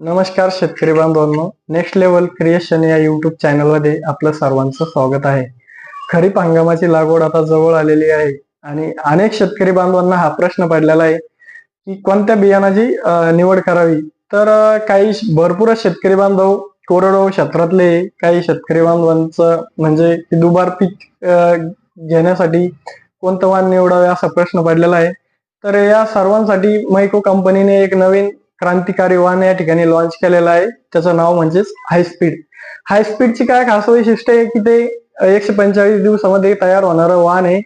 नमस्कार शेतकरी बांधवांनो नेक्स्ट लेवल क्रिएशन या युट्यूब चॅनलमध्ये आपलं सर्वांचं स्वागत आहे. खरीप हंगामाची लागवड आता जवळ आलेली आहे आणि अनेक शेतकरी बांधवांना हा प्रश्न पडलेला आहे की कोणत्या बियाणाची निवड करावी? तर काही भरपूर शेतकरी बांधव कोरडवाहू क्षेत्रातले काही शेतकरी बांधवांचं म्हणजे दुबार पीक घेण्यासाठी कोणतं वाण निवडावे असा प्रश्न पडलेला आहे. तर या सर्वांसाठी मैको कंपनीने एक नवीन क्रांतिकारी वाहन या ठिकाणी लॉन्च केलेलं आहे. त्याचं नाव म्हणजेच हाय स्पीड हाय काय खास वैशिष्ट्य आहे की ते एकशे पंचेचाळीस दिवसामध्ये तयार होणारं वाहन आहे.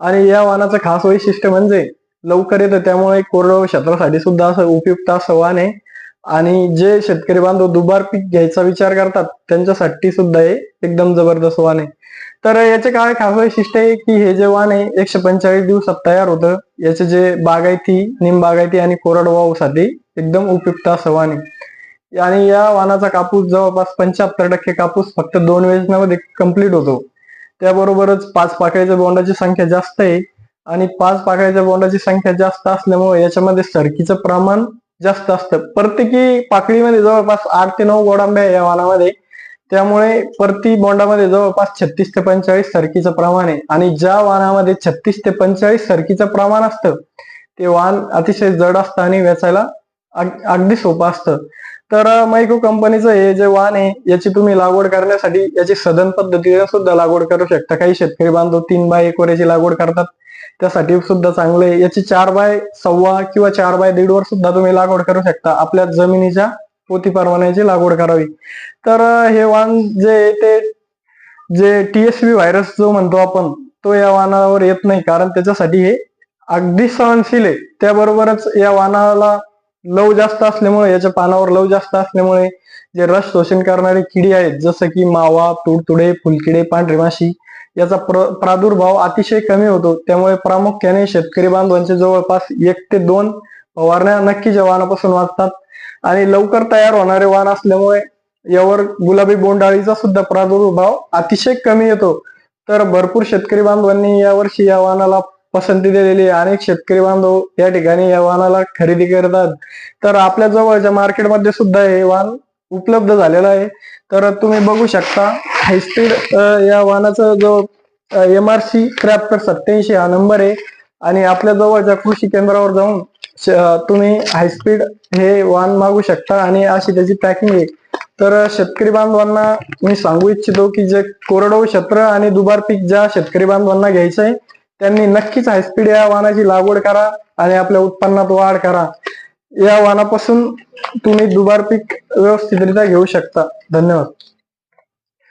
आणि या वाहनाचं खास वैशिष्ट्य म्हणजे लवकर येतं त्यामुळे कोरडवाहू क्षेत्रासाठी सुद्धा असं उपयुक्त असं वाहन आहे. आणि जे शेतकरी बांधव दुबार पीक घ्यायचा विचार करतात त्यांच्यासाठी सुद्धा हे एकदम जबरदस्त वाहन आहे. तर याचे काय खास वैशिष्ट्य आहे की हे जे वाहन आहे एकशे पंचेचाळीस दिवसात तयार होतं. याचे जे बागायती निमबागायती आणि कोरडवाहूसाठी एकदम उपयुक्त असं वाण आहे. आणि या वाणाचा कापूस जवळपास पंच्याहत्तर टक्के कापूस फक्त दोन वेचण्यामध्ये कंप्लीट होतो. त्याबरोबरच पाच पाकळीच्या बोंडाची संख्या जास्त आहे. आणि पाच पाकळीच्या बोंडाची संख्या जास्त असल्यामुळे याच्यामध्ये सरकीचं प्रमाण जास्त असतं. प्रत्येकी पाकळीमध्ये जवळपास आठ ते नऊ गोडांबे या वाणामध्ये त्यामुळे प्रति बोंडामध्ये जवळपास छत्तीस ते पंचेचाळीस सरकीचं प्रमाण आहे. आणि ज्या वाणामध्ये छत्तीस ते पंचेचाळीस सरकीचं प्रमाण असतं ते वाण अतिशय जड असतं आणि वेचायला अगदी सोपं असतं. तर मैको कंपनीचं हे जे वाण आहे याची तुम्ही लागवड करण्यासाठी याची सदन पद्धतीने सुद्धा लागवड करू शकता. काही शेतकरी बांधव तीन बाय एक वराची लागवड करतात. त्यासाठी सुद्धा चांगलं आहे. याची चार बाय सव्वा किंवा चार बाय दीड वर सुद्धा तुम्ही लागवड करू शकता. आपल्या जमिनीच्या पोती परवान्याची लागवड करावी. तर हे वाण जे ते जे टीएसव्ही व्हायरस जो म्हणतो आपण तो या वाणावर येत नाही. कारण त्याच्यासाठी हे अगदी सहनशील आहे. त्याबरोबरच या वाणाला लव जास्त असल्यामुळे याच्या पानावर लव जास्त असल्यामुळे जे रस शोषण करणारे किडी आहेत जसं की मावा तुडतुडे फुलकिडे पांढरी माशी याचा प्र प्रादुर्भाव अतिशय कमी होतो. त्यामुळे प्रामुख्याने शेतकरी बांधवांचे जवळपास एक ते दोन फवारण्या नक्कीच वाहनापासून वाचतात आणि लवकर तयार होणारे वाहन असल्यामुळे यावर गुलाबी बोंडाळीचा सुद्धा प्रादुर्भाव अतिशय कमी येतो. तर भरपूर शेतकरी बांधवांनी यावर्षी या वाहनाला पसंती दिलेली आहे. अनेक शेतकरी बांधव या ठिकाणी या वाहनाला खरेदी करतात. तर आपल्या जवळच्या मार्केटमध्ये सुद्धा हे वाहन उपलब्ध झालेलं आहे. तर तुम्ही बघू शकता हायस्पीड या वाहनाचा जो एम आर सी त्र्याहत्तर सत्याऐंशी हा नंबर आहे. आणि आपल्या जवळच्या कृषी केंद्रावर जाऊन तुम्ही हायस्पीड हे वाहन मागू शकता आणि अशी त्याची पॅकिंग आहे. तर शेतकरी बांधवांना मी सांगू इच्छितो की जे कोरडवाहू क्षेत्र आणि दुबार पीक ज्या शेतकरी बांधवांना घ्यायचं आहे त्यांनी नक्कीच हायस्पीड या वाहनाची लागवड करा आणि आपल्या उत्पन्नात वाढ करा. या वाहनापासून तुम्ही दुबार पीक व्यवस्थितरित्या घेऊ शकता. धन्यवाद.